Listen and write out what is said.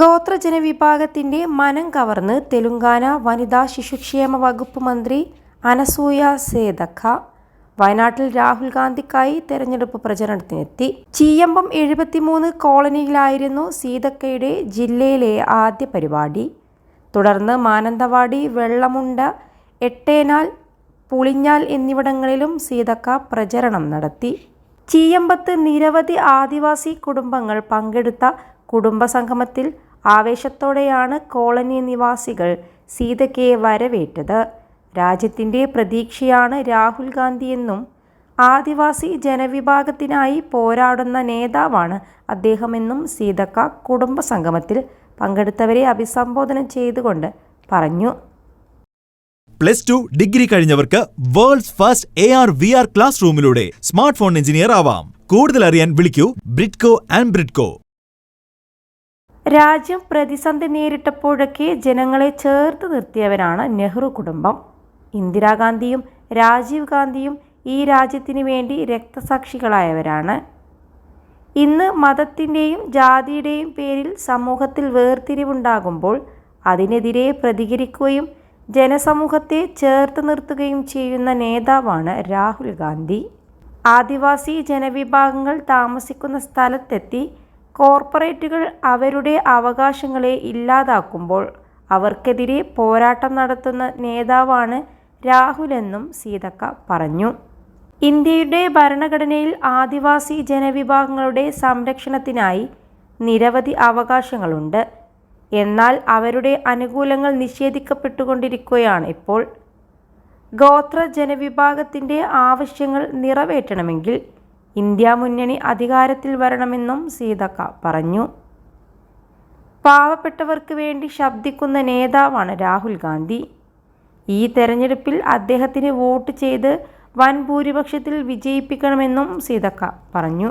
ഗോത്രജന വിഭാഗത്തിന്റെ മനം കവർന്ന് തെലുങ്കാന വനിതാ ശിശുക്ഷേമ വകുപ്പ് മന്ത്രി അനസൂയ സേതഖ വയനാട്ടിൽ രാഹുൽ ഗാന്ധിക്കായി തെരഞ്ഞെടുപ്പ് പ്രചരണത്തിനെത്തി. ചീയമ്പം എഴുപത്തിമൂന്ന് കോളനിയിലായിരുന്നു സീതക്കയുടെ ജില്ലയിലെ ആദ്യ പരിപാടി. തുടർന്ന് മാനന്തവാടി വെള്ളമുണ്ട എട്ടേനാൽ പുളിഞ്ഞാൽ എന്നിവിടങ്ങളിലും സീതക്ക പ്രചരണം നടത്തി. ചീയമ്പത്ത് നിരവധി ആദിവാസി കുടുംബങ്ങൾ പങ്കെടുത്ത കുടുംബസംഗമത്തിൽ ആവേശത്തോടെയാണ് കോളനി നിവാസികൾ സീതക്കയെ വരവേറ്റത്. രാജ്യത്തിന്റെ പ്രതീക്ഷയാണ് രാഹുൽ ഗാന്ധിയെന്നും ആദിവാസി ജനവിഭാഗത്തിനായി പോരാടുന്ന നേതാവാണ് അദ്ദേഹമെന്നും സീതക്ക കുടുംബസംഗമത്തിൽ പങ്കെടുത്തവരെ അഭിസംബോധന ചെയ്തുകൊണ്ട് പറഞ്ഞു. Plus two degree കഴിഞ്ഞവർക്ക് world's first A R V R class റൂമിലൂടെ smart phone engineer ആവാം. കൂടുതൽ അറിയാൻ വിളിക്കൂ ബ്രിഡ്കോ ആൻഡ് ബ്രിഡ്കോ രാജ്യം പ്രതിസന്ധി നേരിട്ടപ്പോഴൊക്കെ ജനങ്ങളെ ചേർത്ത് നിർത്തിയവരാണ് നെഹ്റു കുടുംബം. ഇന്ദിരാഗാന്ധിയും രാജീവ് ഗാന്ധിയും ഈ രാജ്യത്തിന് വേണ്ടി രക്തസാക്ഷികളായവരാണ്. ഇന്ന് മതത്തിന്റെയും ജാതിയുടെയും പേരിൽ സമൂഹത്തിൽ വേർതിരിവുണ്ടാകുമ്പോൾ അതിനെതിരെ പ്രതികരിക്കുകയും ജനസമൂഹത്തെ ചേർത്ത് നിർത്തുകയും ചെയ്യുന്ന നേതാവാണ് രാഹുൽ ഗാന്ധി. ആദിവാസി ജനവിഭാഗങ്ങൾ താമസിക്കുന്ന സ്ഥലത്തെത്തി കോർപ്പറേറ്റുകൾ അവരുടെ അവകാശങ്ങളെ ഇല്ലാതാക്കുമ്പോൾ അവർക്കെതിരെ പോരാട്ടം നടത്തുന്ന നേതാവാണ് രാഹുലെന്നും സീതക്ക പറഞ്ഞു. ഇന്ത്യയുടെ ഭരണഘടനയിൽ ആദിവാസി ജനവിഭാഗങ്ങളുടെ സംരക്ഷണത്തിനായി നിരവധി അവകാശങ്ങളുണ്ട്. എന്നാൽ അവരുടെ അനുകൂലങ്ങൾ നിഷേധിക്കപ്പെട്ടുകൊണ്ടിരിക്കുകയാണ് ഇപ്പോൾ. ഗോത്ര ജനവിഭാഗത്തിന്റെ ആവശ്യങ്ങൾ നിറവേറ്റണമെങ്കിൽ ഇന്ത്യ മുന്നണി അധികാരത്തിൽ വരണമെന്നും സീതക്ക പറഞ്ഞു. പാവപ്പെട്ടവർക്ക് വേണ്ടി ശബ്ദിക്കുന്ന നേതാവാണ് രാഹുൽ ഗാന്ധി. ഈ തെരഞ്ഞെടുപ്പിൽ അദ്ദേഹത്തിന് വോട്ട് ചെയ്ത് വൻ ഭൂരിപക്ഷത്തിൽ വിജയിപ്പിക്കണമെന്നും സീതക്ക പറഞ്ഞു.